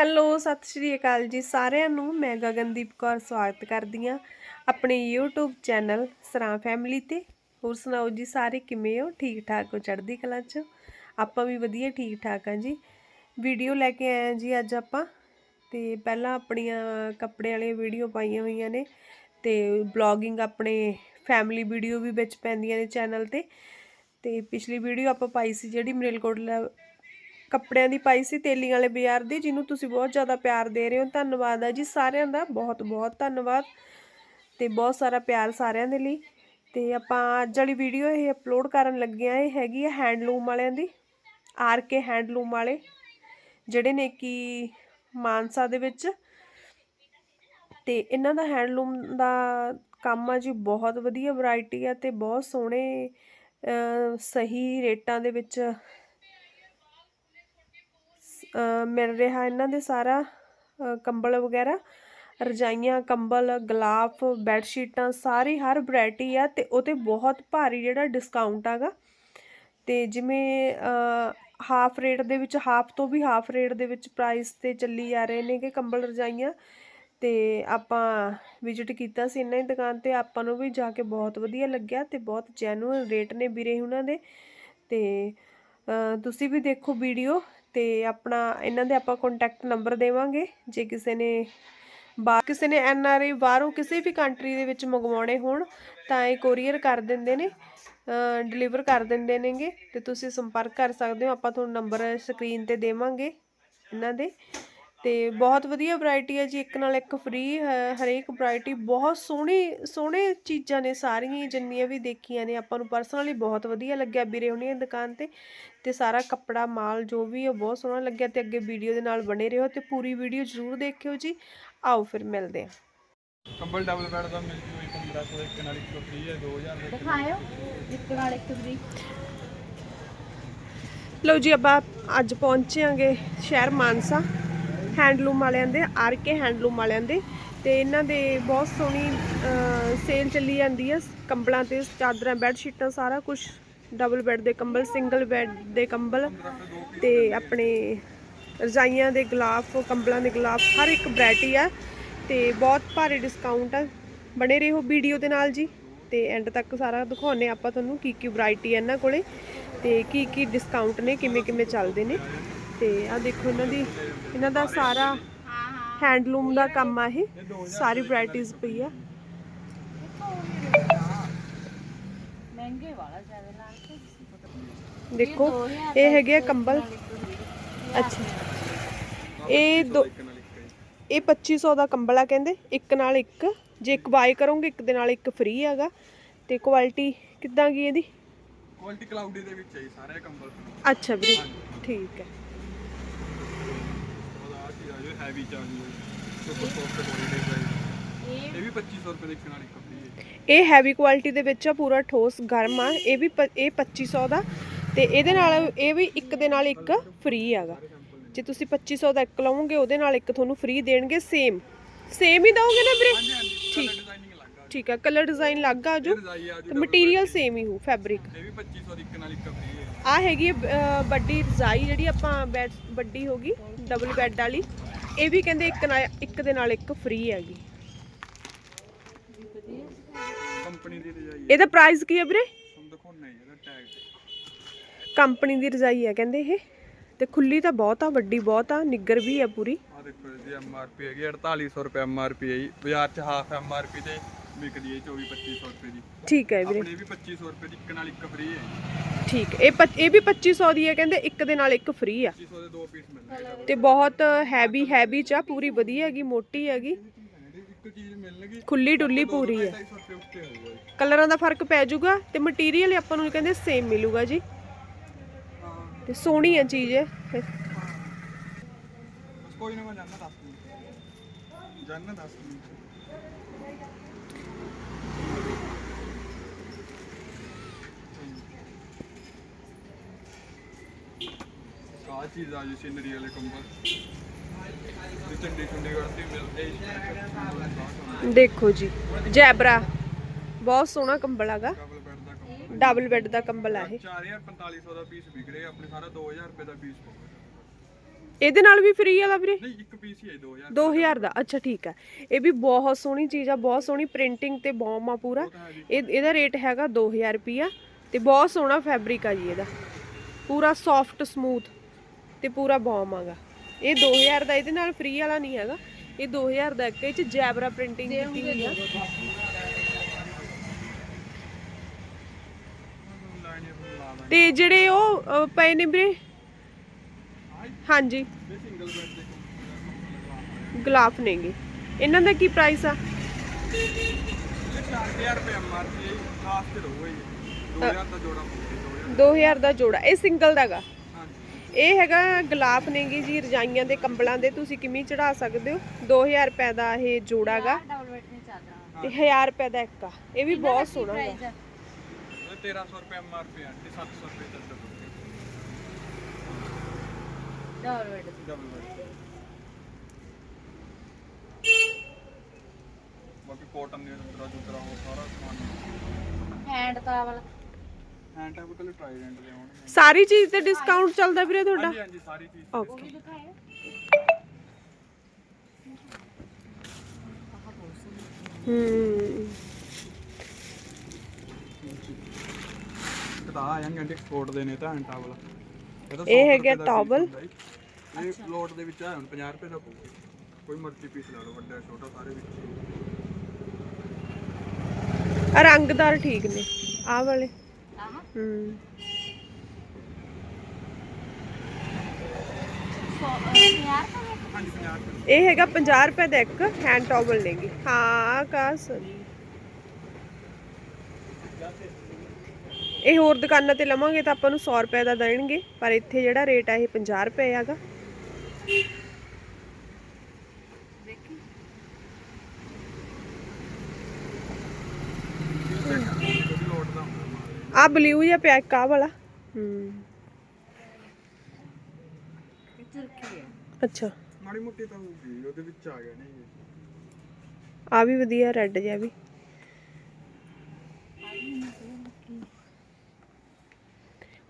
Hello, ਸਤਿ ਸ਼੍ਰੀ ਅਕਾਲ ਜੀ ਸਾਰਿਆਂ ਨੂੰ। ਮੈਂ ਗਗਨਦੀਪ ਕੌਰ ਸਵਾਗਤ ਕਰਦੀ ਹਾਂ ਆਪਣੇ YouTube ਚੈਨਲ ਸਰਾਂ ਫੈਮਿਲੀ ਤੇ। ਹੋਰ ਸੁਣਾਓ ਜੀ ਸਾਰੇ ਕਿਵੇਂ ਹੋ? ਠੀਕ ਠਾਕ ਹੋ ਚੜ੍ਹਦੀ ਕਲਾ 'ਚ? ਆਪਾਂ ਵੀ ਵਧੀਆ ਠੀਕ ਠਾਕ ਹਾਂ ਜੀ। ਵੀਡੀਓ ਲੈ ਕੇ ਆਏ ਹਾਂ ਜੀ ਅੱਜ ਆਪਾਂ। ਤੇ ਪਹਿਲਾਂ ਆਪਣੀਆਂ ਕੱਪੜੇ ਵਾਲੀਆਂ ਵੀਡੀਓ ਪਾਈਆਂ ਹੋਈਆਂ ਨੇ ਤੇ ਬਲੌਗਿੰਗ ਆਪਣੇ ਫੈਮਿਲੀ ਵੀਡੀਓ ਵੀ ਵਿੱਚ ਪੈਂਦੀਆਂ ਨੇ ਚੈਨਲ ਤੇ। ਤੇ ਪਿਛਲੀ ਵੀਡੀਓ ਆਪਾਂ ਪਾਈ ਸੀ ਜਿਹੜੀ ਮਰੇਲਕੋਟਲਾ ਕੱਪੜਿਆਂ ਦੀ ਪਾਈ ਸੀ ਤੇਲੀ ਵਾਲੇ ਬਾਜ਼ਾਰ ਦੀ, ਜਿਹਨੂੰ ਤੁਸੀਂ ਬਹੁਤ ਜ਼ਿਆਦਾ ਪਿਆਰ ਦੇ ਰਹੇ ਹੋ। ਧੰਨਵਾਦ ਆ ਜੀ ਸਾਰਿਆਂ ਦਾ, ਬਹੁਤ ਬਹੁਤ ਧੰਨਵਾਦ ਤੇ ਬਹੁਤ ਸਾਰਾ ਪਿਆਰ ਸਾਰਿਆਂ ਦੇ ਲਈ। ਤੇ ਆਪਾਂ ਅੱਜ ਵਾਲੀ ਵੀਡੀਓ ਇਹ ਅਪਲੋਡ ਕਰਨ ਲੱਗੇ ਆ ਇਹ ਹੈਗੀ ਆ ਹੈਂਡਲੂਮ ਵਾਲਿਆਂ ਦੀ, ਆਰ ਕੇ ਹੈਂਡਲੂਮ ਵਾਲੇ, ਜਿਹੜੇ ਨੇ ਕਿ ਮਾਨਸਾ ਦੇ ਵਿੱਚ। ਤੇ ਇਹਨਾਂ ਦਾ ਹੈਂਡਲੂਮ ਦਾ ਕੰਮ ਆ ਜੀ, ਬਹੁਤ ਵਧੀਆ ਵੈਰਾਈਟੀ ਆ ਤੇ ਬਹੁਤ ਸੋਹਣੇ ਸਹੀ ਰੇਟਾਂ ਦੇ ਵਿੱਚ ਮਿਲ ਰਿਹਾ ਇਹਨਾਂ ਦੇ ਸਾਰਾ ਕੰਬਲ ਵਗੈਰਾ, ਰਜਾਈਆਂ, ਕੰਬਲ, ਗਲਾਫ ਬੈੱਡ ਸ਼ੀਟਾਂ ਸਾਰੀ, ਹਰ ਵੈਰਾਈਟੀ ਆ ਤੇ ਉਹ ਤੇ ਬਹੁਤ ਭਾਰੀ ਜਿਹੜਾ ਡਿਸਕਾਊਂਟ ਆਗਾ ਤੇ ਜਿਵੇਂ ਹਾਫ ਰੇਟ ਦੇ ਵਿੱਚ ਹਾਫ ਤੋਂ ਵੀ ਹਾਫ ਰੇਟ ਦੇ ਵਿੱਚ ਪ੍ਰਾਈਸ ਤੇ ਚੱਲੀ ਜਾ ਰਹੇ ਨੇ ਕਿ ਕੰਬਲ, ਰਜਾਈਆਂ। ਤੇ ਆਪਾਂ ਵਿਜ਼ਿਟ ਕੀਤਾ ਸੀ ਇਹਨਾਂ ਦੀ ਦੁਕਾਨ ਤੇ, ਆਪਾਂ ਨੂੰ ਵੀ ਜਾ ਕੇ ਬਹੁਤ ਵਧੀਆ ਲੱਗਿਆ ਤੇ ਬਹੁਤ ਜੈਨੂਇਨ ਰੇਟ ਨੇ ਵੀਰੇ ਉਹਨਾਂ ਦੇ। ਤੇ ਤੁਸੀਂ ਵੀ ਦੇਖੋ ਵੀਡੀਓ ਅਤੇ ਆਪਣਾ ਇਹਨਾਂ ਦੇ ਆਪਾਂ ਕੰਟੈਕਟ ਨੰਬਰ ਦੇਵਾਂਗੇ। ਜੇ ਕਿਸੇ ਨੇ ਬਾ ਕਿਸੇ ਨੇ ਐਨ ਆਰ ਆਈ ਬਾਹਰੋਂ ਕਿਸੇ ਵੀ ਕੰਟਰੀ ਦੇ ਵਿੱਚ ਮੰਗਵਾਉਣੇ ਹੋਣ, ਤਾਂ ਇਹ ਕੋਰੀਅਰ ਕਰ ਦਿੰਦੇ ਨੇ ਡਿਲੀਵਰ ਕਰ ਦਿੰਦੇ ਨੇਗੇ ਤੇ ਤੁਸੀਂ ਸੰਪਰਕ ਕਰ ਸਕਦੇ ਹੋ। ਆਪਾਂ ਤੁਹਾਨੂੰ ਨੰਬਰ ਸਕਰੀਨ ਤੇ ਦੇਵਾਂਗੇ ਇਹਨਾਂ ਦੇ। ਤੇ ਬਹੁਤ ਵਧੀਆ ਵੈਰਾਈਟੀ ਹੈ ਜੀ ਇੱਕ ਨਾਲ ਇੱਕ ਫ੍ਰੀ ਹਰੇਕ ਵੈਰਾਈਟੀ ਬਹੁਤ ਸੋਹਣੀ ਸੋਹਣੇ ਚੀਜ਼ਾਂ ਨੇ ਸਾਰੀਆਂ ਹੀ ਜਿੰਨੀਆਂ ਵੀ ਦੇਖੀਆਂ ਨੇ ਆਪਾਂ ਨੂੰ ਪਰਸਨਲੀ ਬਹੁਤ ਵਧੀਆ ਲੱਗਿਆ ਵੀਰੇ ਹੁਣੀਆਂ ਦੀ ਦੁਕਾਨ ਤੇ। ਤੇ ਸਾਰਾ ਕੱਪੜਾ ਮਾਲ ਜੋ ਵੀ ਹੈ ਬਹੁਤ ਸੋਹਣਾ ਲੱਗਿਆ ਤੇ ਅੱਗੇ ਵੀਡੀਓ ਦੇ ਨਾਲ ਬਣੇ ਰਹੋ ਤੇ ਪੂਰੀ ਵੀਡੀਓ ਜ਼ਰੂਰ ਦੇਖਿਓ ਜੀ। ਆਓ ਫਿਰ ਮਿਲਦੇ ਹਾਂ। ਕੰਬਲ ਡਬਲ ਬੈੱਡ ਦਾ ਮਿਲ ਜੂ 1500 ਇੱਕ ਨਾਲ ਇੱਕ ਫ੍ਰੀ ਹੈ 2000 ਦੇ ਦਿਖਾਇਓ ਇੱਕ ਨਾਲ ਇੱਕ ਫ੍ਰੀ ਲਓ ਜੀ ਆਪਾਂ ਅੱਜ ਪਹੁੰਚਾਂਗੇ ਸ਼ਹਿਰ ਮਾਨਸਾ। ਹੈਂਡਲੂਮ ਵਾਲਿਆਂ ਦੇ, ਆਰ ਕੇ ਹੈਂਡਲੂਮ ਵਾਲਿਆਂ ਦੇ। ਤੇ ਇਹਨਾਂ ਦੇ ਬਹੁਤ ਸੋਹਣੀ ਸੇਲ ਚੱਲੀ ਜਾਂਦੀ ਹੈ ਕੰਬਲਾਂ ਤੇ ਚਾਦਰਾਂ ਬੈੱਡ ਸ਼ੀਟਾਂ ਸਾਰਾ ਕੁਝ ਡਬਲ ਬੈੱਡ ਦੇ ਕੰਬਲ ਸਿੰਗਲ ਬੈੱਡ ਦੇ ਕੰਬਲ। ਤੇ ਆਪਣੇ ਰਜਾਈਆਂ ਦੇ ਗਲਾਫ, ਕੰਬਲਾਂ ਦੇ ਗਲਾਫ, ਹਰ ਇੱਕ ਵੈਰਾਈਟੀ ਆ। ਤੇ ਬਹੁਤ ਭਾਰੀ ਡਿਸਕਾਊਂਟ ਆ। ਬਣੇ ਰਹੋ ਵੀਡੀਓ ਦੇ ਨਾਲ ਜੀ। ਤੇ ਐਂਡ ਤੱਕ ਸਾਰਾ ਦਿਖਾਉਨੇ ਆਪਾਂ ਤੁਹਾਨੂੰ ਕੀ ਕੀ ਵੈਰਾਈਟੀ ਹੈ ਇਹਨਾਂ ਕੋਲੇ। ਤੇ ਕੀ ਕੀ ਡਿਸਕਾਊਂਟ ਨੇ, ਕਿਵੇਂ ਕਿਵੇਂ ਚੱਲਦੇ ਨੇ। ਤੇ ਆ ਦੇਖੋ ਇਹਨਾਂ ਦੀ ਇਹਨਾਂ ਦਾ ਸਾਰਾ ਹੈਂਡਲੂਮ ਦਾ ਕੰਮ ਆ ਇਹ। ਸਾਰੀ ਵੈਰਾਈਟੀਆਂ ਪਈ ਆ। ਮਹਿੰਗੇ ਵਾਲਾ ਜ਼ਿਆਦਾ ਨਾਲ ਤੇ ਦੇਖੋ ਇਹ ਹੈਗੇ ਆ ਕੰਬਲ। ਅੱਛਾ। ਇਹ ਦੋ ਇਹ 2500 ਦਾ ਕੰਬਲ ਆ ਕਹਿੰਦੇ ਇੱਕ ਨਾਲ ਇੱਕ। ਜੇ ਇੱਕ ਬਾਈ ਕਰੋਗੇ ਇੱਕ ਦੇ ਨਾਲ ਇੱਕ ਫ੍ਰੀ ਹੈਗਾ। ਤੇ ਕੁਆਲਿਟੀ ਕਿੱਦਾਂ ਗਈ ਇਹਦੀ? ਕੁਆਲਿਟੀ ਕਲਾਉਡੀ ਦੇ ਵਿੱਚ ਹੈ ਸਾਰੇ ਕੰਬਲ। ਅੱਛਾ ਵੀਰੇ ਠੀਕ ਹੈ। ਹੈਵੀ ਚਾਰਜ ਸੁਪਰ ਸੌਫਟ ਇਹ ਵੀ 2500 ਰੁਪਏ ਦੇ ਇੱਕ ਫ੍ਰੀ ਹੈ। ਇਹ ਹੈਵੀ ਕੁਆਲਿਟੀ ਦੇ ਵਿੱਚ ਆ ਪੂਰਾ ਠੋਸ ਗਰਮ ਆ। ਇਹ ਵੀ ਇਹ 2500 ਦਾ। ਤੇ ਇਹਦੇ ਨਾਲ ਇਹ ਵੀ ਇੱਕ ਦੇ ਨਾਲ ਇੱਕ ਫ੍ਰੀ ਹੈਗਾ। ਜੇ ਤੁਸੀਂ 2500 ਦਾ ਇੱਕ ਲਓਗੇ ਉਹਦੇ ਨਾਲ ਇੱਕ ਤੁਹਾਨੂੰ ਫ੍ਰੀ ਦੇਣਗੇ ਸੇਮ ਸੇਮ ਹੀ ਦਓਗੇ ਨਾ ਵੀਰੇ? ਠੀਕ। ਠੀਕ ਹੈ ਕਲਰ ਡਿਜ਼ਾਈਨ ਲੱਗ ਆ ਜੋ। ਤੇ ਮਟੀਰੀਅਲ ਸੇਮ ਹੀ ਹੋ ਫੈਬਰਿਕ ਇਹ ਵੀ 2500 ਦੀ ਇੱਕ ਨਾਲ ਇੱਕ ਫ੍ਰੀ ਹੈ। ਆ ਹੈਗੀ ਹੈ, ਵੱਡੀ ਰਜ਼ਾਈ ਜਿਹੜੀ ਆਪਾਂ ਬੈਡ ਵੱਡੀ ਹੋਗੀ ਡਬਲ ਬੈੱਡ ਵਾਲੀ। ਇਹ ਵੀ ਕਹਿੰਦੇ ਇੱਕ ਨਾਲ ਇੱਕ ਦੇ ਨਾਲ ਇੱਕ ਫ੍ਰੀ ਹੈਗੀ। ਕੰਪਨੀ ਦੀ ਰਜ਼ਾਈ ਇਹਦਾ ਪ੍ਰਾਈਸ ਕੀ ਹੈ ਵੀਰੇ? ਤੁਹਾਨੂੰ ਦਿਖਾਉਣਾ ਹੈ ਇਹਦਾ ਟੈਗ ਤੇ ਕੰਪਨੀ ਦੀ ਰਜ਼ਾਈ ਹੈ ਕਹਿੰਦੇ ਇਹ। ਤੇ ਖੁੱਲੀ ਤਾਂ ਬਹੁਤ ਆ ਵੱਡੀ ਬਹੁਤ ਆ ਨਿੱਗਰ ਵੀ ਹੈ ਪੂਰੀ। ਦੇਖੋ ਇਹਦੀ ਐਮਆਰਪੀ ਹੈਗੀ 4800 ਰੁਪਏ ਐਮਆਰਪੀ ਹੈ ਜੀ। ਬਾਜ਼ਾਰ 'ਚ ਹਾਫ ਐਮਆਰਪੀ ਤੇ ਵਿਕਦੀ ਹੈ 24 2500 ਰੁਪਏ ਦੀ। ਠੀਕ ਹੈ ਵੀਰੇ। ਆਪਣੇ ਵੀ 2500 ਰੁਪਏ ਦੀ ਇੱਕ ਨਾਲ ਇੱਕ ਫ੍ਰੀ ਹੈ। ਠੀਕ ਹੈ। ਇਹ ਪੱਚ- ਇਹ ਵੀ 2500 ਦੀ ਹੈ ਕਹਿੰਦੇ ਇੱਕ ਦੇ ਨਾਲ ਇੱਕ ਫ੍ਰੀ ਆ। 2500 ਦੇ ਦੋ ਪੀਸ ਮਿਲਣਗੇ ਤੇ ਬਹੁਤ ਹੈਵੀ ਹੈਵੀ ਚ ਆ ਪੂਰੀ ਵਧੀਆ ਹੈਗੀ ਮੋਟੀ ਹੈਗੀ। ਇੱਕ ਚੀਜ਼ ਮਿਲਣਗੀ। ਖੁੱਲੀ ਡੁੱਲੀ ਪੂਰੀ ਹੈ। 250 ਰੁਪਏ ਉੱਤੇ ਹੋਊਗਾ ਜੀ। ਕਲਰਾਂ ਦਾ ਫ਼ਰਕ ਪੈ ਜਾਊਗਾ ਤੇ ਮਟੀਰੀਅਲ ਆਪਾਂ ਨੂੰ ਕਹਿੰਦੇ ਸੇਮ ਮਿਲੂਗਾ ਜੀ। ਹਾਂ। ਤੇ ਸੋਹਣੀ ਆ ਚੀਜ਼ ਇਹ। ਕੋਈ ਨਾ ਮੈਂ ਜਾਣਾ ਦੱਸ ਮਿੰਟ। ਜਾਣਾ ਦੱਸ ਮਿੰਟ। ਕਾ ਚੀਜ਼ ਆ ਜੀ ਸਿਨਰੀ ਵਾਲੇ ਕੰਬਲ। ਇਹ ਚੰਡੀ ਚੰਡੀਗੜ੍ਹ ਤੇ ਮਿਲਦੇ ਹੀ ਦੇਖੋ ਜੀ ਜੈਬਰਾ। ਬਹੁਤ ਸੋਹਣਾ ਕੰਬਲ ਹੈਗਾ। ਡਬਲ ਬੈੱਡ ਦਾ ਕੰਬਲ। ਡਬਲ ਬੈੱਡ ਦਾ ਕੰਬਲ ਆ ਇਹ। 4450 ਦਾ ਪੀਸ ਵਿਕ ਰਿਹਾ ਆਪਣੇ ਸਾਰਾ 2000 ਰੁਪਏ ਦਾ ਪੀਸ ਪਊਗਾ। ਇਹਦੇ ਨਾਲ ਵੀ ਫ੍ਰੀ ਵਾਲਾ ਵੀਰੇ? ਨਹੀਂ ਇੱਕ ਪੀਸ ਹੀ ਹੈ 2000 2000 ਦਾ ਅੱਛਾ ਠੀਕ ਹੈ। ਇਹ ਵੀ ਬਹੁਤ ਸੋਹਣੀ ਚੀਜ਼ ਆ ਬਹੁਤ ਸੋਹਣੀ ਪ੍ਰਿੰਟਿੰਗ ਤੇ ਬੌਮ ਆ ਪੂਰਾ। ਇਹ ਇਹਦਾ ਰੇਟ ਹੈਗਾ 2000 ਰੁਪਿਆ ਤੇ ਬਹੁਤ ਸੋਹਣਾ ਫੈਬਰਿਕ ਆ ਜੀ ਇਹਦਾ। ਪੂਰਾ ਸੌਫਟ ਸਮੂਥ ਤੇ ਪੂਰਾ ਬੌਮ ਆਗਾ। ਇਹ 2000 ਦਾ ਇਹਦੇ ਨਾਲ ਫ੍ਰੀ ਵਾਲਾ ਨਹੀਂ ਹੈਗਾ। ਇਹ 2000 ਦਾ ਇੱਕ ਇਹ ਚ ਜੈਬਰਾ ਪ੍ਰਿੰਟਿੰਗ ਕੀਤੀ ਹੋਈ ਆ। ਤੇ ਜਿਹੜੇ ਉਹ ਪਏ ਨੇ ਵੀਰੇ? ਹਾਂਜੀ। ਇਹ ਸਿੰਗਲ ਬੈੱਡ ਦੇ ਕੰਪਨੀ ਗਲਾਫ ਨੇਗੇ। ਇਹਨਾਂ ਦਾ ਕੀ ਪ੍ਰਾਈਸ ਆ? ਇਹ 4000 ਰੁਪਏ ਐਮਆਰਪੀ ਹੈ ਲਾਸਟ ਤੇ ਰਹੂਗਾ ਜੀ 2000 ਦਾ ਜੋੜਾ ਪਊਗਾ 2000 ਦਾ ਜੋੜਾ। ਇਹ ਸਿੰਗਲ ਦਾਗਾ ਹਾਂਜੀ ਇਹ ਹੈਗਾ ਗਲਾਫ ਨੇਗੇ ਜੀ ਰਜਾਈਆਂ ਦੇ ਕੰਬਲਾਂ ਦੇ। ਤੁਸੀਂ ਕਿਵੇਂ ਚੜਾ ਸਕਦੇ ਹੋ? 2000 ਰੁਪਏ ਦਾ ਇਹ ਜੋੜਾਗਾ ਤੇ 1000 ਰੁਪਏ ਦਾ ਇੱਕ ਆ। ਇਹ ਵੀ ਬਹੁਤ ਸੋਹਣਾ ਹੈ ਪ੍ਰਾਈਸ ਇਹ 1300 ਰੁਪਏ ਐਮਆਰਪੀ ਹੈ ਤੇ 700 ਰੁਪਏ ਚੱਲਦਾ ਡਬਲ ਬੈੱਡ ਡਬਲ ਬੈੱਡ ਬਾਕੀ ਕਾਟਨ ਦੇ ਅੰਦਰ ਜੁਤਰਾ ਹੋ ਸਾਰਾ ਸਮਾਨ ਹੈਂਡ ਤਾਵਲ ਹੈਂਡ ਟੈਪ ਕੋਲ ਟ੍ਰਾਈਡੈਂਟ ਦੇ ਹੋਣਗੇ। ਸਾਰੀ ਚੀਜ਼ ਤੇ ਡਿਸਕਾਊਂਟ ਚੱਲਦਾ ਵੀਰੇ ਤੁਹਾਡਾ? ਹਾਂਜੀ ਹਾਂਜੀ ਸਾਰੀ ਚੀਜ਼ ਓਕੇ ਵੀ ਦਿਖਾਏ ਹੂੰ। ਕਦਾ ਆ ਜਾਂਗੇ ਐਂਟੀ ਐਕਸਪੋਰਟ ਦੇ ਨੇ ਤਾਂ ਹੈਂਡ ਟਾਵਲ ਇਹ ਤਾਂ ਇਹ 100 ਹੈਗਾ ਰੁਪਏ ਇਹ ਲੋਟ ਦੇ ਵਿੱਚ ਆ ਹੁਣ 50 ਰੁਪਏ ਦਾ ਪਊਗਾ। ਕੋਈ ਮਰਜ਼ੀ ਪੀਸ ਲਾ ਲਓ ਵੱਡਾ ਛੋਟਾ ਸਾਰੇ ਵਿੱਚ ਰੰਗਦਾਰ ਠੀਕ ਨੇ ਆਹ ਵਾਲੇ। ਆਹ? ਹੂੰ। 100 50 ਰੁਪਏ ਹਾਂਜੀ 50 ਰੁਪਏ ਇਹ ਹੈਗਾ 50 ਰੁਪਏ ਦਾ ਇੱਕ ਹੈਂਡ ਟਾਵਲ ਨੇਗੇ। ਹਾਂ ਆਕਾਸ਼ ਇਹ ਹੋਰ ਦੁਕਾਨਾਂ ਤੇ ਲਵਾਂਗੇ ਤਾਂ ਆਪਾਂ ਨੂੰ 100 ਰੁਪਏ ਦਾ ਦੇਣਗੇ ਪਰ ਇੱਥੇ ਜਿਹੜਾ ਰੇਟ ਆ ਇਹ 50 ਰੁਪਏ ਹੈਗਾ। ਆ ਬਲੂ ਜਿਹਾ ਪਿਆ ਆਹ ਵਾਲਾ। ਹੂੰ ਅੱਛਾ। ਮਾੜੀ ਮੋਟੀ ਤਾਂ ਹੋਊਗੀ ਉਹਦੇ ਵਿੱਚ ਆ ਗਿਆ ਨਹੀਂ ਆ ਵੀ ਵਧੀਆ ਰੈੱਡ ਜਿਹਾ ਵੀ।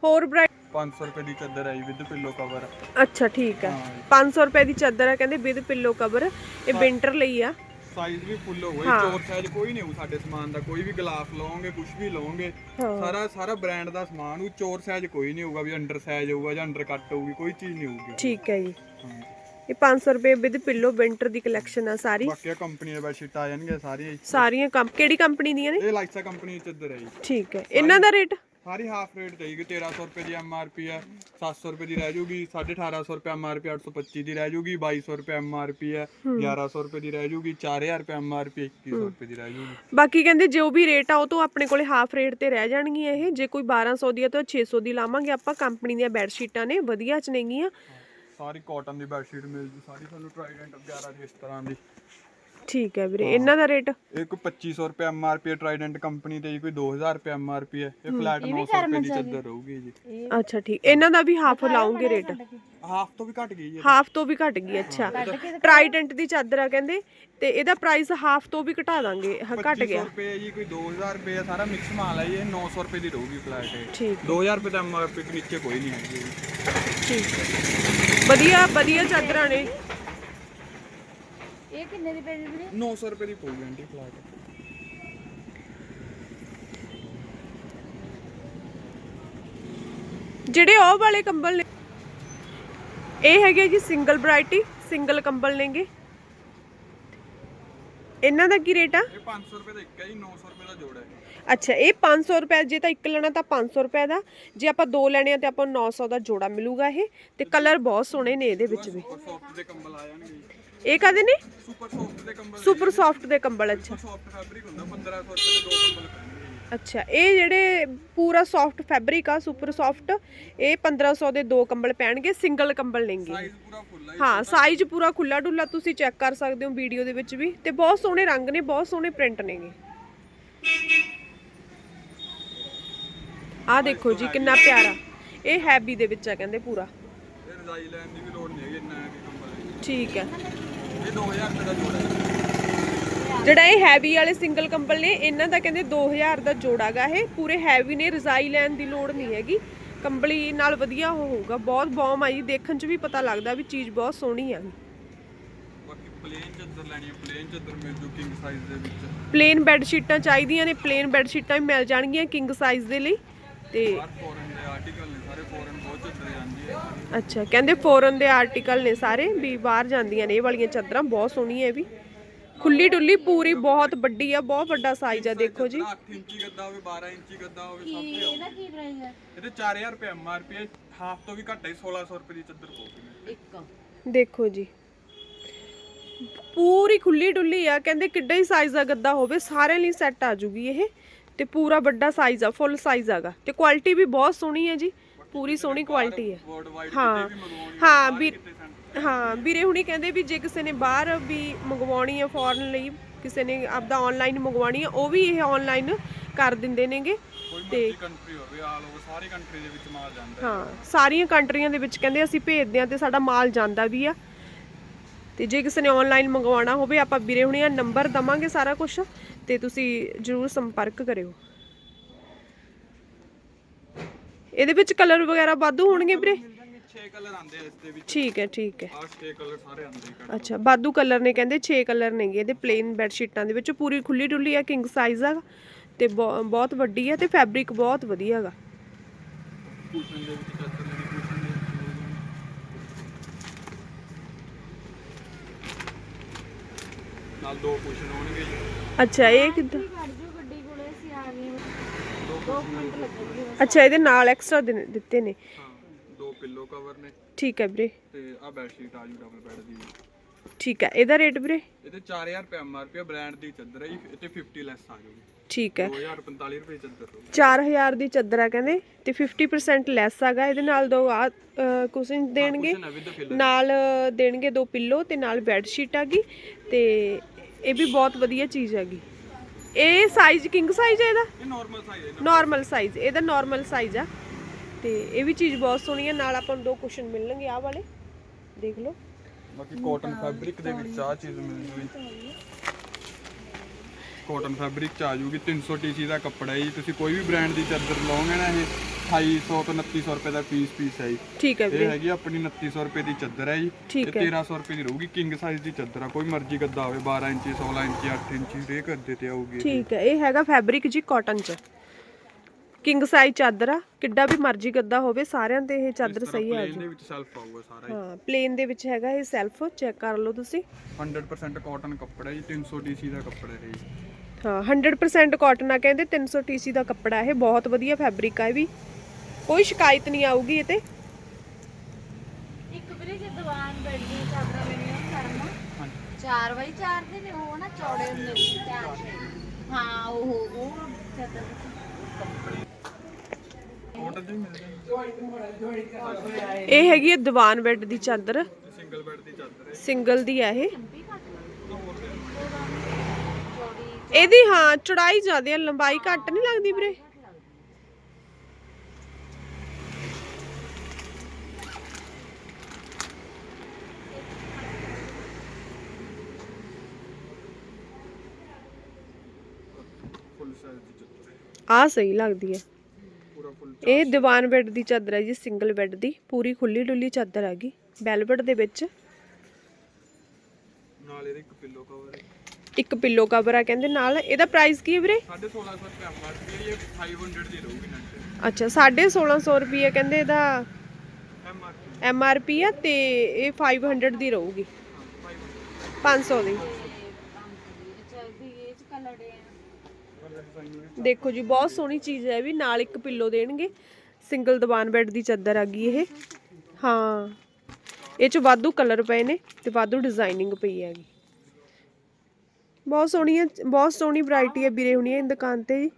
ਹੋਰ ਬ੍ਰਾਈਟ 500 ਰੁਪਏ ਦੀ ਚਾਦਰ ਆਈ ਵਿਦ ਪਿੱਲੋ ਕਵਰ ਅੱਛਾ ਠੀਕ ਹੈ। ਹਾਂ। ਜੀ। 500 ਰੁਪਏ ਦੀ ਚਾਦਰ ਆ ਕਹਿੰਦੇ ਵਿਦ ਪਿੱਲੋ ਕਵਰ ਇਹ ਵਿੰਟਰ ਲਈ ਆ। ਸਾਈਜ਼ ਵੀ ਫੁੱਲ ਹੋਵੇ ਹਾਂ। ਚੋਰ ਸਾਈਜ਼ ਕੋਈ ਨਹੀਂ ਹੋਊ ਸਾਡੇ ਸਮਾਨ ਦਾ। ਕੋਈ ਵੀ ਗਲਾਫ ਲਓਗੇ ਕੁਝ ਵੀ ਲਓਗੇ ਹਾਂ। ਸਾਰਾ ਸਾਰਾ ਬ੍ਰਾਂਡ ਦਾ ਸਮਾਨ ਉਹ ਚੋਰ ਸਾਈਜ਼ ਕੋਈ ਨਹੀਂ ਹੋਊਗਾ ਵੀ ਅੰਡਰ ਸਾਈਜ਼ ਹੋਊਗਾ ਜਾਂ ਅੰਡਰ ਕੱਟ ਹੋਊਗੀ ਕੋਈ ਚੀਜ਼ ਨਹੀਂ ਹੋਊਗੀ। ਠੀਕ ਹੈ ਜੀ। ਹਾਂ। ਇਹ 500 ਰੁਪਏ ਵਿਦ ਪਿੱਲੋ ਵਿੰਟਰ ਦੀ ਕਲੈਕਸ਼ਨ ਆ ਸਾਰੀ। ਬਾਕੀ ਕੰਪਨੀ ਦੇ ਬੈਡਸ਼ੀਟ ਆ ਜਾਣਗੇ ਸਾਰੀਆਂ ਹੀ। ਸਾਰੀਆਂ ਕਿਹੜੀ ਕੰਪਨੀ ਦੀਆਂ ਨੇ? ਇਹ ਲਾਈਸਾ ਕੰਪਨੀ ਦੀ ਚਾਦਰ ਹੈ ਜੀ। ਠੀਕ ਹੈ। ਇਹਨਾਂ ਦਾ ਰੇਟ ਸਾਰੀ ਹਾਫ ਰੇਟ ਦੇਗੀ 1300 ਰੁਪਏ ਦੀ ਐਮਆਰਪੀ ਹੈ 700 ਰੁਪਏ ਦੀ ਰਹਿ ਜੂਗੀ 1850 ਰੁਪਏ ਐਮਆਰਪੀ 825 ਦੀ ਰਹਿ ਜੂਗੀ 2200 ਰੁਪਏ ਐਮਆਰਪੀ ਹੈ 1100 ਰੁਪਏ ਦੀ ਰਹਿ ਜੂਗੀ 4000 ਰੁਪਏ ਐਮਆਰਪੀ 2100 ਰੁਪਏ ਦੀ ਰਹਿ ਜੂਗੀ। ਬਾਕੀ ਕਹਿੰਦੇ ਜੋ ਵੀ ਰੇਟ ਆ ਉਹ ਤੋਂ ਆਪਣੇ ਕੋਲੇ ਹਾਫ ਰੇਟ ਤੇ ਰਹਿ ਜਾਣਗੀਆਂ ਇਹ। ਜੇ ਕੋਈ 1200 ਦੀ ਆ ਤਾਂ 600 ਦੀ ਲਾਵਾਂਗੇ ਆਪਾਂ। ਕੰਪਨੀ ਦੀਆਂ ਬੈੱਡ ਸ਼ੀਟਾਂ ਨੇ ਵਧੀਆ ਚ ਨੇਗੀਆਂ। ਸਾਰੀ ਕਾਟਨ ਦੀ ਬੈਡਸ਼ੀਟ ਮਿਲ ਜੂ ਸਾਰੀ ਤੁਹਾਨੂੰ ਟ੍ਰਾਈਡੈਂਟ ਵਗੈਰਾ ਦੀ ਇਸ ਤਰ੍ਹਾਂ ਦੀ। ਠੀਕ ਹੈ ਵੀਰੇ। ਇਹਨਾਂ ਦਾ ਰੇਟ? ਇਹ ਕੋਈ 2500 ਰੁਪਏ ਐਮਆਰਪੀ ਹੈ ਟ੍ਰਾਈਡੈਂਟ ਕੰਪਨੀ ਤੇ ਜੀ ਕੋਈ 2000 ਰੁਪਏ ਐਮਆਰਪੀ ਹੈ। ਇਹ ਫਲੈਟ 900 ਰੁਪਏ ਦੀ ਚਾਦਰ ਰਹੂਗੀ ਜੀ। ਅੱਛਾ ਠੀਕ। ਇਹਨਾਂ ਦਾ ਵੀ ਹਾਫ ਲਾਉਂਗੇ ਰੇਟ? ਹਾਫ ਤੋਂ ਵੀ ਘਟ ਗਈ ਹੈ। ਹਾਫ ਤੋਂ ਵੀ ਘਟ ਗਈ ਅੱਛਾ। ਟ੍ਰਾਈਡੈਂਟ ਦੀ ਚਾਦਰ ਆ ਕਹਿੰਦੇ ਤੇ ਇਹਦਾ ਪ੍ਰਾਈਸ ਹਾਫ ਤੋਂ ਵੀ ਘਟਾ ਦਾਂਗੇ। ਹਾਂ, ਘਟ 2500 ਗਿਆ। ਰੁਪਏ ਜੀ ਕੋਈ 2000 ਰੁਪਏ ਹੈ, ਸਾਰਾ ਮਿਕਸ ਮਾਲ ਹੈ ਜੀ, ਇਹ 900 ਰੁਪਏ ਦੀ ਰਹੂਗੀ ਫਲੈਟ ਇਹ। ਠੀਕ 2000 ਰੁਪਏ ਦਾ ਐਮਆਰਪੀ ਤੋਂ ਨੀਚੇ ਕੋਈ ਨਹੀਂ ਹੈਗੀ ਜੀ। ਠੀਕ ਹੈ। ਵਧੀਆ ਵਧੀਆ ਚਾਦਰਾਂ ਨੇ। ਇਹ ਕਿੰਨੇ ਦੀ ਪਈ ਵੀਰੇ? 900 ਰੁਪਏ ਦੀ ਪਊਗੀ ਆਂਟੀ ਫਲੈਟ ਜਿਹੜੇ ਉਹ ਵਾਲੇ ਕੰਬਲ ਨੇ ਇਹ ਹੈਗੇ ਜੀ ਸਿੰਗਲ ਵੈਰਾਈਟੀ ਸਿੰਗਲ ਕੰਬਲ ਨੇਗੇ। ਇਹਨਾਂ ਦਾ ਕੀ ਰੇਟ ਆ? ਇਹ 500 ਰੁਪਏ ਦਾ ਇੱਕ ਹੈ ਜੀ 900 ਰੁਪਏ ਦਾ ਜੋੜਾ ਹੈ ਅੱਛਾ ਇਹ 500 ਰੁਪਏ ਜੇ ਤਾਂ ਇੱਕ ਲੈਣਾ ਤਾਂ 500 ਰੁਪਏ ਦਾ। ਜੇ ਆਪਾਂ ਦੋ ਲੈਣੇ ਆ ਤੇ ਆਪਾਂ ਨੂੰ 900 ਦਾ ਜੋੜਾ ਮਿਲੂਗਾ ਇਹ। ਤੇ ਕਲਰ ਬਹੁਤ ਸੋਹਣੇ ਨੇ ਇਹਦੇ ਵਿੱਚ ਵੀ। ਸੁਪਰ ਸੌਫਟ ਦੇ ਕੰਬਲ ਆ ਜਾਣਗੇ ਜੀ। ਇਹ ਕਦੇ ਨੇ? ਸੁਪਰ ਸੌਫਟ ਦੇ ਕੰਬਲ ਸੁਪਰ ਸੌਫਟ ਦੇ ਕੰਬਲ ਅੱਛਾ। ਸੌਫਟ ਫੈਬਰਿਕ ਹੁੰਦਾ 1500 ਰੁਪਏ ਦੇ ਦੋ ਕੰਬਲ ਪੈਣਗੇ ਜੀ। ਅੱਛਾ ਇਹ ਜਿਹੜੇ ਪੂਰਾ ਸੌਫਟ ਫੈਬਰਿਕ ਆ ਸੁਪਰ ਸੌਫਟ ਇਹ 1500 ਦੇ ਦੋ ਕੰਬਲ ਪੈਣਗੇ ਸਿੰਗਲ ਕੰਬਲ ਲੈਣਗੇ ਸਾਈਜ਼ ਪੂਰਾ ਫੁੱਲ ਹੈ ਸਾਈਜ਼ ਪੂਰਾ ਖੁੱਲਾ ਡੁੱਲਾ ਤੁਸੀਂ ਚੈੱਕ ਕਰ ਸਕਦੇ ਹੋ ਵੀਡੀਓ ਦੇ ਵਿੱਚ ਵੀ। ਤੇ ਬਹੁਤ ਸੋਹਣੇ ਰੰਗ ਨੇ ਬਹੁਤ ਸੋਹਣੇ ਪ੍ਰਿੰਟ ਨੇਗੇ। ਆਹ ਦੇਖੋ ਜੀ ਕਿੰਨਾ ਪਿਆਰਾ। ਇਹ ਹੈਵੀ ਦੇ ਵਿੱਚ ਆ ਕਹਿੰਦੇ ਪੂਰਾ। ਇਹ ਰਜ਼ਾਈ ਲੈਣ ਦੀ ਵੀ ਲੋੜ ਨਹੀਂ ਹੈਗੀ ਇੰਨਾ ਹੈਵੀ ਕੰਬਲ ਹੈ। ਜੀ। ਠੀਕ ਹੈ। ਇਹ 2000 ਰੁਪਏ ਦਾ ਜੋੜਾ ਹੈ। ਜਿਹੜਾ ਇਹ ਹੈਵੀ ਵਾਲੇ ਸਿੰਗਲ ਕੰਬਲ ਨੇ ਇਹਨਾਂ ਦਾ ਕਹਿੰਦੇ 2000 ਦਾ ਜੋੜਾਗਾ ਇਹ। ਪੂਰੇ ਹੈਵੀ ਨੇ ਰਜ਼ਾਈ ਲੈਣ ਦੀ ਲੋੜ ਨਹੀਂ ਹੈਗੀ। ਕੰਬਲੀ ਨਾਲ ਵਧੀਆ ਉਹ ਹੋਊਗਾ। ਬਹੁਤ ਬੌਮ ਆਈ ਦੇਖਣ 'ਚ ਵੀ ਪਤਾ ਲੱਗਦਾ ਵੀ ਚੀਜ਼ ਬਹੁਤ ਸੋਹਣੀ ਆ। ਬਾਕੀ ਪਲੇਨ ਚੱਦਰ ਲੈਣੀ ਹੈ ਪਲੇਨ ਚੱਦਰ ਮਿਲ ਜੂ ਕਿੰਗ ਸਾਈਜ਼ ਦੇ ਵਿੱਚ। ਪਲੇਨ ਬੈੱਡ ਸ਼ੀਟਾਂ ਚਾਹੀਦੀਆਂ ਨੇ ਪਲੇਨ ਬੈੱਡ ਸ਼ੀਟਾਂ ਵੀ ਮਿਲ ਜਾਣਗੀਆਂ ਕਿੰਗ ਸਾਈਜ਼ ਦੇ ਲਈ। ਤੇ ਫੋਰਨ ਦੇ ਆਰਟੀਕਲ ਨੇ ਸਾਰੇ ਫੋਰਨ ਹੈ ਅੱਛਾ ਕਹਿੰਦੇ ਫੋਰਨ ਦੇ ਆਰਟੀਕਲ ਨੇ ਸਾਰੇ ਵੀ ਬਾਹਰ ਜਾਂਦੀਆਂ ਨੇ ਇਹ ਵਾਲੀਆਂ ਚਾਦਰਾਂ ਬਹੁਤ ਸੋਹਣੀਆਂ ਇਹ ਵੀ। ਖੁੱਲੀ ਡੁੱਲੀ ਪੂਰੀ ਬਹੁਤ ਵੱਡੀ ਆ ਬਹੁਤ ਵੱਡਾ ਸਾਈਜ਼ ਆ ਦੇਖੋ ਜੀ। 8 ਇੰਚੀ ਗੱਦਾ ਹੋਵੇ 12 ਇੰਚੀ ਗੱਦਾ ਹੋਵੇ ਸਭ ਤੇ। ਇਹਦਾ ਕੀ ਪ੍ਰਾਈਸ ਹੈ ਇਹਦੇ 4000 ਰੁਪਏ ਐਮਆਰਪੀ ਹੈ ਹਾਫ ਤੋਂ ਵੀ ਘੱਟ ਹੈ 1600 ਰੁਪਏ ਦੀ ਚੱਦਰ ਪਊਗੀ। ਇੱਕ। ਦੇਖੋ ਜੀ। ਪੂਰੀ ਖੁੱਲੀ ਡੁੱਲੀ ਆ ਕਹਿੰਦੇ ਕਿੱਡਾ ਹੀ ਸਾਈਜ਼ ਦਾ ਗੱਦਾ ਹੋਵੇ ਸਾਰਿਆਂ ਲਈ ਸੈੱਟ ਆ ਜੂਗੀ ਇਹ। ਤੇ ਪੂਰਾ ਵੱਡਾ ਸਾਈਜ਼ ਆ ਫੁੱਲ ਸਾਈਜ਼ ਆਗਾ। ਤੇ ਕੁਆਲਿਟੀ ਵੀ ਬਹੁਤ ਸੋਹਣੀ ਹੈ ਜੀ। ਪੂਰੀ ਸੋਹਣੀ ਕੁਆਲਿਟੀ ਹੈ। ਹਾਂ ਹਾਂ ਵੀ ਹਾਂ ਵੀਰੇ ਹੁਣੀ ਕਹਿੰਦੇ ਵੀ ਜੇ ਕਿਸੇ ਨੇ ਬਾਹਰ ਵੀ ਮੰਗਵਾਉਣੀ ਹੈ ਫੋਰਨ ਲਈ ਕਿਸੇ ਨੇ ਆਪਦਾ ਆਨਲਾਈਨ ਮੰਗਵਾਉਣੀ ਹੈ ਉਹ ਵੀ ਇਹ ਆਨਲਾਈਨ ਕਰ ਦਿੰਦੇ ਨੇਗੇ। ਕੋਈ ਮਰਜ਼ੀ ਕੰਟਰੀ ਹੋਵੇ ਆਲ ਓਵਰ ਸਾਰੀ ਕੰਟਰੀ ਦੇ ਵਿੱਚ ਮਾਲ ਜਾਂਦਾ ਹੈ। ਸਾਰੀਆਂ ਕੰਟਰੀਆਂ ਦੇ ਵਿੱਚ ਕਹਿੰਦੇ ਅਸੀਂ ਭੇਜਦੇ ਹਾਂ ਤੇ ਸਾਡਾ ਮਾਲ ਜਾਂਦਾ ਵੀ ਆ। ਤੇ ਜੇ ਕਿਸੇ ਨੇ ਆਨਲਾਈਨ ਮੰਗਵਾਉਣਾ ਹੋਵੇ ਆਪਾਂ ਵੀਰੇ ਹੁਣੀ ਆ ਨੰਬਰ ਦਵਾਂਗੇ ਸਾਰਾ ਕੁਝ ਤੇ ਤੁਸੀਂ ਜਰੂਰ ਸੰਪਰਕ ਕਰਿਓ। ਇਹਦੇ ਵਿੱਚ ਕਲਰ ਵਗੈਰਾ ਵਾਧੂ ਹੋਣਗੇ ਵੀਰੇ? ਮਿਲ ਜਾਣਗੇ 6 ਕਲਰ ਆਉਂਦੇ ਆ ਇਸ ਦੇ ਵਿੱਚ। ਠੀਕ ਹੈ ਠੀਕ ਹੈ। ਆਹ 6 ਕਲਰ ਸਾਰੇ ਆਉਂਦੇ ਆ ਅੱਛਾ ਬਾਦੂ ਕਲਰ ਨੇ ਕਹਿੰਦੇ 6 ਕਲਰ ਨੇਗੇ ਇਹਦੇ ਪਲੇਨ ਬੈੱਡ ਸ਼ੀਟਾਂ ਦੇ ਵਿੱਚ। ਪੂਰੀ ਖੁੱਲੀ ਡੁੱਲੀ ਆ ਕਿੰਗ ਸਾਈਜ਼ ਆ। ਤੇ ਬਹੁ- ਬਹੁਤ ਵੱਡੀ ਆ ਤੇ ਫੈਬਰਿਕ ਬਹੁਤ ਵਧੀਆ ਹੈਗਾ। ਨਾਲ ਦੋ ਕੁਸ਼ਨ ਹੋਣਗੇ ਜੀ। ਅੱਛਾ ਇਹ ਕਿੱਦਾਂ? ਅੱਛਾ ਇਹਦੇ ਨਾਲ ਐਕਸਟਰਾ ਦਿੱਤੇ ਨੇ। ਦੋ ਪਿੱਲੋ ਕਵਰ ਨੇ। ਠੀਕ ਹੈ ਵੀਰੇ। ਤੇ ਆ ਬੈੱਡ ਸ਼ੀਟ ਆ ਜੂ ਡਬਲ ਬੈੱਡ ਦੀ ਠੀਕ ਹੈ ਇਹਦਾ ਰੇਟ ਵੀਰੇ? ਇਹਦੇ 4000 ਰੁਪਏ ਐਮਆਰਪੀ ਬ੍ਰਾਂਡ ਦੀ ਚਾਦਰ ਹੈ ਇਹ 50 ਲੈਸ ਆ ਜੂਗੀ ਠੀਕ ਹੈ। 2045 ਰੁਪਏ ਚਾਦਰ 4000 ਦੀ ਚਾਦਰ ਆ ਕਹਿੰਦੇ ਤੇ 50% ਲੈਸ ਆਗਾ। ਇਹਦੇ ਨਾਲ ਦੋ ਆ ਕੁਸ਼ਨ ਦੇਣਗੇ। ਨਾਲ ਦੇਣਗੇ ਦੋ ਪਿੱਲੋ ਤੇ ਨਾਲ ਬੈੱਡ ਸ਼ੀਟ ਆਗੀ। ਤੇ ਇਹ ਵੀ ਬਹੁਤ ਵਧੀਆ ਚੀਜ਼ ਹੈਗੀ। ਇਹ ਸਾਈਜ਼ ਕਿੰਗ ਸਾਈਜ਼ ਹੈ ਇਹਦਾ? ਇਹ ਨਾਰਮਲ ਸਾਈਜ਼ ਹੈ ਨਾਰਮਲ ਸਾਈਜ਼ ਇਹਦਾ ਨਾਰਮਲ ਸਾਈਜ਼ ਆ। ਤੇ ਇਹ ਵੀ ਚੀਜ਼ ਬਹੁਤ ਸੋਹਣੀ ਹੈ ਨਾਲ ਆਪਾਂ ਨੂੰ ਦੋ ਕੁਸ਼ਨ ਮਿਲਣਗੇ ਆਹ ਵਾਲੇ। ਦੇਖ ਲਓ। ਬਾਕੀ ਕਾਟਨ ਫੈਬਰਿਕ ਦੇ ਵਿੱਚ ਆ ਚੀਜ਼ ਮਿਲ ਜੂਗੀ ਕਾਟਨ ਫੈਬਰਿਕ ਚ ਆ ਜੂਗੀ 300 ਟੀਸੀ ਦਾ ਕੱਪੜਾ ਹੈ ਜੀ। ਤੁਸੀਂ ਕੋਈ ਵੀ ਬ੍ਰਾਂਡ ਦੀ ਚਾਦਰ ਲਓਗੇ ਨਾ ਇਹ 2800 ਤੋਂ 2900 ਰੁਪਏ ਦਾ ਪੀਸ ਪੀਸ ਹੈ ਜੀ। ਠੀਕ ਹੈ ਇਹ ਵੀਰੇ। ਹੈਗੀ ਆਪਣੀ 2900 ਰੁਪਏ ਦੀ ਚਾਦਰ ਹੈ ਜੀ। ਇਹ ਹੈ। 1300 ਰੁਪਏ ਦੀ ਰਹੂਗੀ ਕਿੰਗ ਸਾਈਜ਼ ਦੀ ਚਾਦਰ ਆ। ਕੋਈ ਮਰਜ਼ੀ ਗੱਦਾ ਹੋਵੇ 12 ਇੰਚੀ 16 ਇੰਚੀ 8 ਇੰਚੀ ਰੇ ਕਰਦੇ ਤੇ ਆਊਗੀ ਇਹ। ਠੀਕ ਹੈ ਇਹ ਹੈਗਾ ਫੈਬਰਿਕ ਜੀ ਕਾਟਨ ਚ। ਕਿੰਗ ਸਾਈਜ਼ ਚਾਦਰ ਆ ਕਿੱਡਾ ਵੀ ਮਰਜ਼ੀ ਗੱਦਾ ਹੋਵੇ ਸਾਰਿਆਂ ਤੇ ਇਹ ਚਾਦਰ ਸਹੀ ਆ Plain ਦੇ ਵਿੱਚ ਸੈਲਫ ਆਊਗਾ ਸਾਰਾ ਹੀ। ਹਾਂ ਪਲੇਨ ਦੇ ਵਿੱਚ ਹੈਗਾ ਇਹ ਸੈਲਫ ਚੈੱਕ ਕਰ ਲਓ ਤੁਸੀਂ। 100% ਕਾਟਨ ਕੱਪੜਾ ਜੀ 300 ਟੀਸੀ ਦਾ ਕੱਪੜਾ ਹੈ ਜੀ। ਹਾਂ 100% ਕਾਟਨ ਆ ਕਹਿੰਦੇ 300 ਟੀਸੀ ਦਾ ਕੱਪੜਾ ਇਹ ਬਹੁਤ ਵਧੀਆ ਫੈਬਰਿਕ ਆ ਇਹ ਵੀ। ਕੋਈ ਸ਼ਿਕਾਇਤ ਨਹੀਂ ਆਊਗੀ ਇਹ ਤੇ। ਇੱਕ ਵੀਰੇ ਜੇ ਦੀਵਾਨ ਦੀ ਚਾਦਰਾਂ ਲੈਣੀਆਂ ਕਰਨਾ 4 ਬਾਈ 4 ਦੇ ਨੇ ਉਹ ਨਾ ਚੌੜੇ ਹੁੰਦੇ ਨੇ ਚਾਰ। ਹਾਂ ਉਹ ਉਹ ਚਾਦਰ ਕਾਟਨ ਦੇ ਮਿਲ ਜਾਣਗੇ ਇਹ ਹੈਗੀ ਹੈ ਦੀਵਾਨ ਬੈੱਡ ਦੀ ਚਾਦਰ। ਸਿੰਗਲ ਬੈੱਡ ਦੀ ਚਾਦਰ ਸਿੰਗਲ ਦੀ ਆ ਇਹ। ਇਹਦੀ ਹਾਂ, ਚੌੜਾਈ ਜ਼ਿਆਦਾ ਆ, ਲੰਬਾਈ ਘੱਟ ਨਹੀਂ ਲੱਗਦੀ ਵੀਰੇ। ਆ ਸਹੀ ਲੱਗਦੀ ਹੈ ਇਹ ਦੀਵਾਨ ਬੈੱਡ ਦੀ ਚਾਦਰ ਹੈ ਜੀ ਸਿੰਗਲ ਬੈੱਡ ਦੀ ਪੂਰੀ ਖੁੱਲੀ ਡੁੱਲੀ ਚਾਦਰ ਹੈਗੀ। ਵੈਲਵਟ ਦੇ ਵਿੱਚ ਨਾਲ ਇਹਦੇ ਇੱਕ ਪਿੱਲੋ ਕਵਰ ਹੈ। ਇੱਕ ਪਿੱਲੋ ਕਵਰ ਆ ਕਹਿੰਦੇ ਨਾਲ। ਇਹਦਾ ਪ੍ਰਾਈਸ ਕੀ ਹੈ ਵੀਰੇ? 1650 ਰੁਪਏ ਐਮਆਰਪੀ ਹੈ ਇਹ 500 ਦੀ ਰਹੂਗੀ ਨੈਟ ਅੱਛਾ 1650 ਰੁਪਏ ਕਹਿੰਦੇ ਇਹਦਾ ਐਮ ਆਰ ਪੀ ਆ ਤੇ ਇਹ 500 ਦੀ ਰਹੂਗੀ। 500 ਦੀ ਚਾਹੀਦੀ ਇਹ ਚ ਕਲਰ ਹੈ ਦੇਖੋ ਜੀ, ਬਹੁਤ ਸੋਹਣੀ ਚੀਜ਼ ਹੈ ਵੀ, ਨਾਲ ਇੱਕ ਪਿੱਲੋ ਦੇਣਗੇ। ਸਿੰਗਲ ਦੀਵਾਨ ਬੈੱਡ ਦੀ ਚਾਦਰ ਆ ਗਈ ਇਹ। ਹਾਂ। ਇਹ ਚ ਵਾਧੂ ਕਲਰ ਪਏ ਨੇ ਤੇ ਵਾਧੂ ਡਿਜ਼ਾਈਨਿੰਗ ਪਈ ਹੈਗੀ। ਬਹੁਤ ਸੋਹਣੀ ਬਹੁਤ ਸੋਹਣੀ ਵੈਰਾਈਟੀ ਹੈ ਵੀਰੇ ਹੁਣੀ ਇਹ ਦੁਕਾਨ ਤੇ। ਜੀ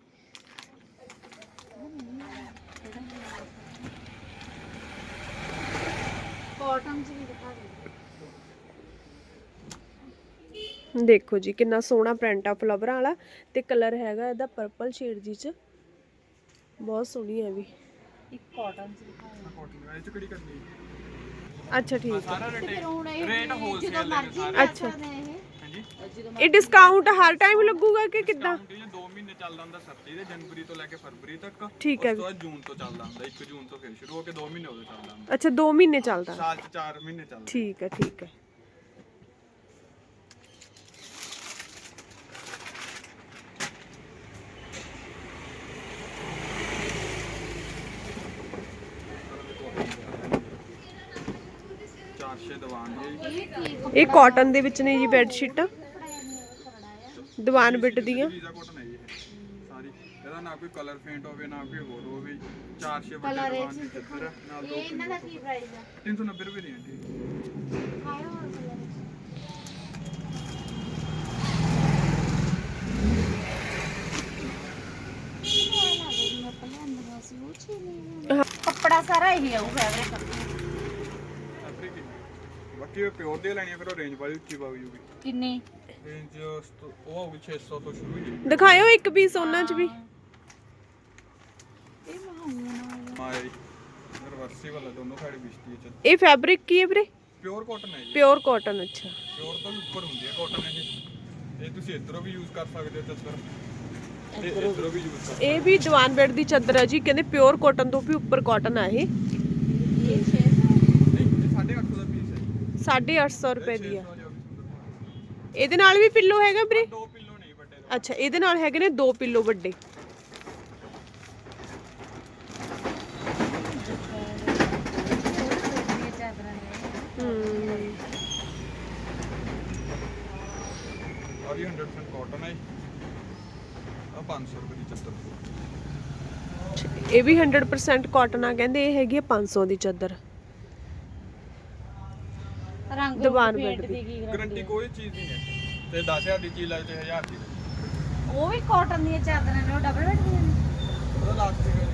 ਕਾਟਨ ਚ ਵੀ ਦਿਖਾ ਦੇ ਜੀ ਕਿੰਨਾ ਸੋਹਣਾ ਪ੍ਰਿੰਟ ਆ ਫਲਾਵਰਾਂ ਵਾਲਾ ਤੇ ਕਲਰ ਹੈਗਾ ਇਹਦਾ ਪਰਪਲ ਸ਼ੇਡ ਜੀ ਚ। ਬਹੁਤ ਸੋਹਣੀ ਹੈ ਇਹ ਵੀ। ਇੱਕ ਕਾਟਨ ਦੇ ਕਾਟਨ ਇਹ ਚ ਕਿਹੜੀ ਕਰਨੀ ਹੈ? ਅੱਛਾ ਠੀਕ ਹੈ। ਸਾਰਾ ਰੇਟ ਫਿਰ ਹੁਣ ਇਹ ਰੇਟ ਹੋਲਸੇਲ ਲੈ ਅੱਛਾ। ਇਹ। ਹਾਂਜੀ। ਜਦੋਂ ਇਹ ਡਿਸਕਾਊਂਟ ਹਰ ਟਾਈਮ ਲੱਗੂਗਾ ਕਿ ਕਿੱਦਾਂ? ਇਹ 2 ਮਹੀਨੇ ਚੱਲਦਾ ਹੁੰਦਾ ਸਰਦੀ ਦੇ ਜਨਵਰੀ ਤੋਂ ਲੈ ਕੇ ਫਰਵਰੀ ਤੱਕ। ਠੀਕ ਹੈ ਉਸ ਤੋਂ ਬਾਅਦ ਜੂਨ ਤੋਂ ਚੱਲਦਾ ਹੁੰਦਾ 1 ਜੂਨ ਤੋਂ ਫਿਰ ਸ਼ੁਰੂ ਹੋ ਕੇ 2 ਮਹੀਨੇ ਉਦੋਂ ਚੱਲਦਾ ਹੁੰਦਾ ਅੱਛਾ 2 ਮਹੀਨੇ ਚੱਲਦਾ। ਸਾਲ ਚ 4 ਮਹੀਨੇ ਚੱਲਦਾ ਠੀਕ ਹੈ ਠੀਕ ਹੈ ਚਾਰ ਛੇ ਦੀਵਾਨ ਜੀ ਇਹ ਕਾਟਨ ਦੇ ਵਿੱਚ ਨੇ ਜੀ ਬੈੱਡ ਸ਼ੀਟਾਂ ਦੀਵਾਨ ਬਿੱਟ ਦੀਆਂ। ਵੀਜ਼ਾ ਕੋਟਨ ਹੈ ਜੀ ਇਹ। ਸਾਰੀ। ਇਹਦਾ ਨਾ ਕੋਈ ਕਲਰ ਫੇਂਟ ਹੋਵੇ ਨਾ ਕੋਈ ਹੋਰ ਹੋਵੇ। ਚਾਰ ਛੇ ਵੱਡੇ ਦੀਵਾਨ ਦੀ ਚੱਦਰ ਨਾਲ ਦੋ ਇਹ ਇਹਨਾਂ ਦਾ ਕੀ ਪ੍ਰਾਈਸ ਆ? 390 ਰੁਪਏ ਦੀ ਆਂਟੀ ਖਾਇਆ ਹੋਰ ਕਲਰ ਕੱਪੜਾ ਸਾਰਾ ਇਹੀ ਆਊ ਫੈਬਰਿਕ ਬਾਕੀ ਪਿਓਰ ਦੇ ਲੈਣੀ ਆ ਫਿਰ ਉਹ ਰੇਂਜ ਵਾਲੀ ਉੱਚੀ ਪਾਉ ਜੂਗੀ ਕਿੰਨੀ? ਰੇਂਜ ਉਹ ਹੋਊਗੀ 600 ਤੋਂ ਸ਼ੁਰੂ ਹੀ। ਦਿਖਾਇਓ ਇੱਕ ਪੀਸ ਉਹਨਾਂ 'ਚ ਵੀ। ਇਹ ਮਹਾਉਣਾ ਹਾਂ ਜੀ ਰਿਵਰਸੀਬਲ ਹੈ ਦੋਨੋਂ ਸਾਈਡ ਬਿਜਲੀ ਚ। ਇਹ ਫੈਬਰਿਕ ਕੀ ਹੈ ਵੀਰੇ? ਪਿਓਰ ਕਾਟਨ ਹੈ ਜੀ। ਪਿਓਰ ਕਾਟਨ ਅੱਛਾ। ਪਿਓਰ ਤੋਂ ਵੀ ਉੱਪਰ ਹੁੰਦੀ ਹੈ ਕਾਟਨ ਇਹ। ਇਹ ਤੁਸੀਂ ਇਧਰੋਂ ਵੀ ਯੂਜ਼ ਕਰ ਸਕਦੇ ਹੋ ਚੱਦਰ ਤੇ ਇਧਰੋਂ ਵੀ। ਯੂਜ਼ ਕਰ ਇਹ ਵੀ ਦੀਵਾਨ ਬੈੱਡ ਦੀ ਚਾਦਰ ਹੈ ਜੀ ਕਹਿੰਦੇ ਪਿਓਰ ਕਾਟਨ ਤੋਂ ਵੀ ਉੱਪਰ ਕਾਟਨ ਆ ਇਹ ਇਹ 600 ਨਹੀਂ ਇਹ 850 ਦਾ ਪੀਸ ਹੈ ਜੀ 850 ਰੁਪਏ ਦੀ ਆ। 600 ਜੋ ਵੀ ਸੁੰਦਰ ਇਹਦੇ ਨਾਲ ਵੀ ਪਿੱਲੋ ਹੈਗਾ ਵੀਰੇ? ਦੋ ਪਿੱਲੋ ਨਹੀਂ ਵੱਡੇ ਦੋ। ਅੱਛਾ ਇਹਦੇ ਨਾਲ ਹੈਗੇ ਨੇ ਦੋ ਪਿੱਲੋ ਵੱਡੇ। ਚਾਦਰਾਂ ਨੇ ਹੂੰ। ਆ ਵੀ 100% ਕਾਟਨ ਹੈ ਆ 500 ਰੁਪਏ ਦੀ ਚੱਦਰ। ਇਹ ਵੀ 100% ਕਾਟਨ ਆ ਕਹਿੰਦੇ ਇਹ ਹੈਗੀ ਆ 500 ਦੀ ਚਾਦਰ। ਰੰਗ ਦੀਵਾਨ ਪੇਂਟ ਬੈੱਡ ਦੀ। ਦੀ ਕੀ ਗਰੰਟੀ ਕੋਈ ਚੀਜ਼ ਨਹੀਂ ਹੈ। ਤੇ 10000 ਦੀ ਚੀਜ਼ ਲੱਗ ਤੇ 1000 ਦੀ। ਉਹ ਵੀ ਕਾਟਨ ਦੀਆਂ ਚਾਦਰਾਂ ਨੇ ਉਹ ਡਬਲ ਬੈੱਡ ਦੀਆਂ ਨੇ। ਉਹਦਾ ਲਾਸਟ ਹੈ।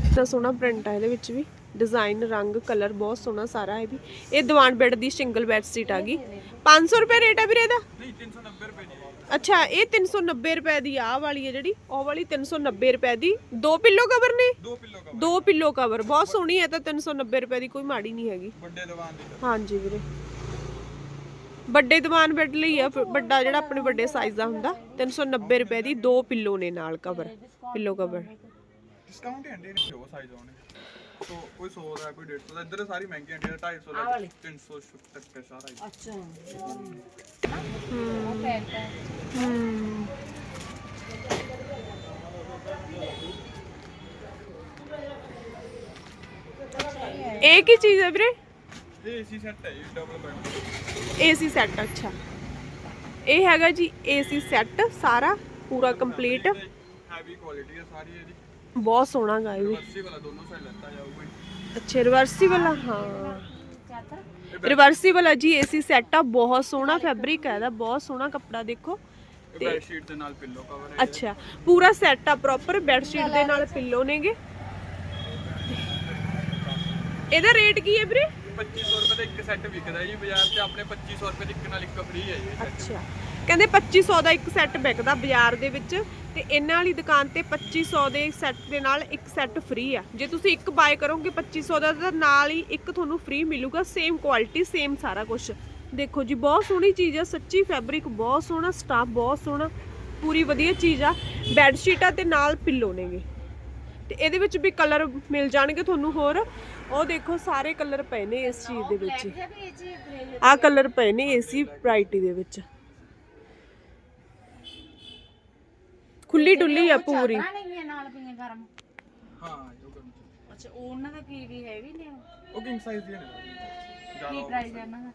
ਜੀ ਤਾਂ ਸੋਹਣਾ ਪ੍ਰਿੰਟ ਆ ਇਹਦੇ ਵਿੱਚ ਵੀ। ਡਿਜ਼ਾਈਨ ਰੰਗ ਕਲਰ ਬਹੁਤ ਸੋਹਣਾ ਸਾਰਾ ਇਹ ਵੀ। ਇਹ ਦੀਵਾਨ ਬੈੱਡ ਦੀ ਸਿੰਗਲ ਬੈੱਡ ਸੀਟ ਆ ਗਈ। 500 ਰੁਪਏ ਰੇਟ ਆ ਵੀਰੇ ਇਹਦਾ? ਨਹੀਂ 390 ਰੁਪਏ ਦੀ। ਅੱਛਾ ਇਹ 390 ਰੁਪਏ ਦੀ ਆਹ ਵਾਲੀ ਹੈ ਜਿਹੜੀ ਉਹ ਵਾਲੀ 390 ਰੁਪਏ ਦੀ। ਦੋ ਪਿੱਲੋ ਕਵਰ ਨੇ? ਦੋ ਪਿੱਲੋ ਕਵਰ ਦੋ ਪਿੱਲੋ ਕਵਰ ਬਹੁਤ ਸੋਹਣੀ ਹੈ ਤਾਂ 390 ਰੁਪਏ ਦੀ ਕੋਈ ਮਾੜੀ ਨਹੀਂ ਹੈਗੀ। ਵੱਡੇ ਦੀਵਾਨ ਦੀ ਹਾਂਜੀ ਵੀਰੇ। ਵੱਡੇ ਦੀਵਾਨ ਬੈੱਡ ਲਈ ਆ ਵੱਡਾ ਜਿਹੜਾ ਆਪਣੇ ਵੱਡੇ ਸਾਈਜ਼ ਦਾ ਹੁੰਦਾ 390 ਰੁਪਏ ਦੀ ਦੋ ਪਿੱਲੋ ਨੇ ਨਾਲ ਕਵਰ ਪਿੱਲੋ ਕਵਰ ਡਿਸਕਾਊਂਟ ਹੈ ਅੰਡੇ ਜੋ ਸਾਈਜ਼ ਆਉਣੇ ਸੋ ਕੋਈ 100 ਦਾ ਕੋਈ 150 ਦਾ। ਇੱਧਰ ਸਾਰੀ ਮਹਿੰਗੀ ਅੰਡੇ 250 ਦਾ 300 ਤੱਕ ਹੈ ਸਾਰਾ ਹੀ। ਅੱਛਾ। ਉਹ ਪੈਂਟ ਹੈ। ਹਮ ਇਹ ਕੀ ਚੀਜ਼ ਹੈ ਵੀਰੇ? ਇਹ ਏਸੀ ਸੈੱਟ ਹੈ ਜੀ ਡਬਲ ਬੈੱਡ ਏਸੀ ਸੈੱਟ ਅੱਛਾ। ਇਹ ਹੈਗਾ ਜੀ ਏਸੀ ਸੈੱਟ ਸਾਰਾ ਪੂਰਾ ਕੰਪਲੀਟ ਹੈਵੀ ਕੁਆਲਿਟੀ ਹੈ ਸਾਰੀ ਇਹਦੀ। ਬਹੁਤ ਸੋਹਣਾ ਗਾ ਇਹ। ਵੀ। ਰਿਵਰਸੀ ਵਾਲਾ। ਅੱਛਾ ਹਾਂ। ਚਾਦਰ ਰਿਵਰਸੀਬਲ ਆ ਜੀ ਏਸੀ ਸੈੱਟ ਆ ਬਹੁਤ ਸੋਹਣਾ ਫੈਬਰਿਕ ਹੈ ਇਹਦਾ ਬਹੁਤ ਸੋਹਣਾ ਕੱਪੜਾ ਦੇਖੋ। ਇਹ ਬੈੱਡ ਸ਼ੀਟ ਦੇ ਨਾਲ ਪਿੱਲੋ ਕਵਰ ਹੈ ਅੱਛਾ ਪੂਰਾ ਸੈੱਟ ਆ ਪ੍ਰੋਪਰ ਬੈੱਡ ਸ਼ੀਟ ਦੇ ਨਾਲ ਪਿੱਲੋ ਨੇਗੇ। ਇਹਦਾ ਰੇਟ ਕੀ ਹੈ ਵੀਰੇ? 2500 ਰੁਪਏ ਦਾ ਇੱਕ ਸੈੱਟ ਵਿਕਦਾ ਜੀ ਬਾਜ਼ਾਰ 'ਚ ਆਪਣੇ 2500 ਰੁਪਏ ਦੀ ਇੱਕ ਨਾਲ ਇੱਕ ਫ੍ਰੀ ਹੈ ਜੀ ਇਹ set। ਅੱਛਾ। ਕਹਿੰਦੇ 2500 ਦਾ ਇੱਕ ਸੈੱਟ ਵਿਕਦਾ ਬਾਜ਼ਾਰ ਦੇ ਵਿੱਚ ਤੇ ਇਹਨਾਂ ਵਾਲੀ ਦੁਕਾਨ ਤੇ 2500 ਦੇ ਸੈੱਟ ਦੇ ਨਾਲ ਇੱਕ ਸੈੱਟ ਫ੍ਰੀ ਆ। ਜੇ ਤੁਸੀਂ ਇੱਕ ਬਾਏ ਕਰੋਗੇ 2500 ਦਾ ਤਾਂ ਨਾਲ ਹੀ ਇੱਕ ਤੁਹਾਨੂੰ ਫ੍ਰੀ ਮਿਲੂਗਾ ਸੇਮ ਕੁਆਲਿਟੀ ਸੇਮ ਸਾਰਾ ਕੁਝ ਦੇਖੋ ਜੀ ਬਹੁਤ ਸੋਹਣੀ ਚੀਜ਼ ਆ ਸੱਚੀ ਫੈਬਰਿਕ ਬਹੁਤ ਸੋਹਣਾ ਸਟਾਫ ਬਹੁਤ ਸੋਹਣਾ ਪੂਰੀ ਵਧੀਆ ਚੀਜ਼ ਆ। ਬੈੱਡ ਸ਼ੀਟਾਂ ਤੇ ਨਾਲ ਪਿੱਲੋ ਨੇਗੇ। ਤੇ ਇਹਦੇ ਵਿੱਚ ਵੀ ਕਲਰ ਮਿਲ ਜਾਣਗੇ ਤੁਹਾਨੂੰ ਹੋਰ। ਉਹ ਦੇਖੋ ਸਾਰੇ ਕਲਰ ਪਏ ਨੇ ਇਸ ਚੀਜ਼ ਦੇ ਵਿੱਚ। ਆਹ ਕਲਰ ਪਏ ਨੇ ਏਸੀ ਵੈਰਾਈਟੀ ਦੇ ਵਿੱਚ। ਖੁੱਲੀ ਡੁੱਲੀ ਆ ਪੂਰੀ। ਨਹੀਂ ਨਾਲ ਪਈਆਂ ਗਰਮ। ਹਾਂ ਜੋ ਕਰਨੀ ਅੱਛਾ ਉਹਨਾਂ ਦਾ ਕੀ ਕੀ ਹੈਵੀ ਨੇ ਉਹ? ਕਿੰਗ ਸਾਈਜ਼ ਦੀਆਂ ਨੇ। ਕੀ ਜ਼ਿਆਦਾ ਪ੍ਰਾਈਸ ਹੈ ਉਹਨਾਂ ਦਾ?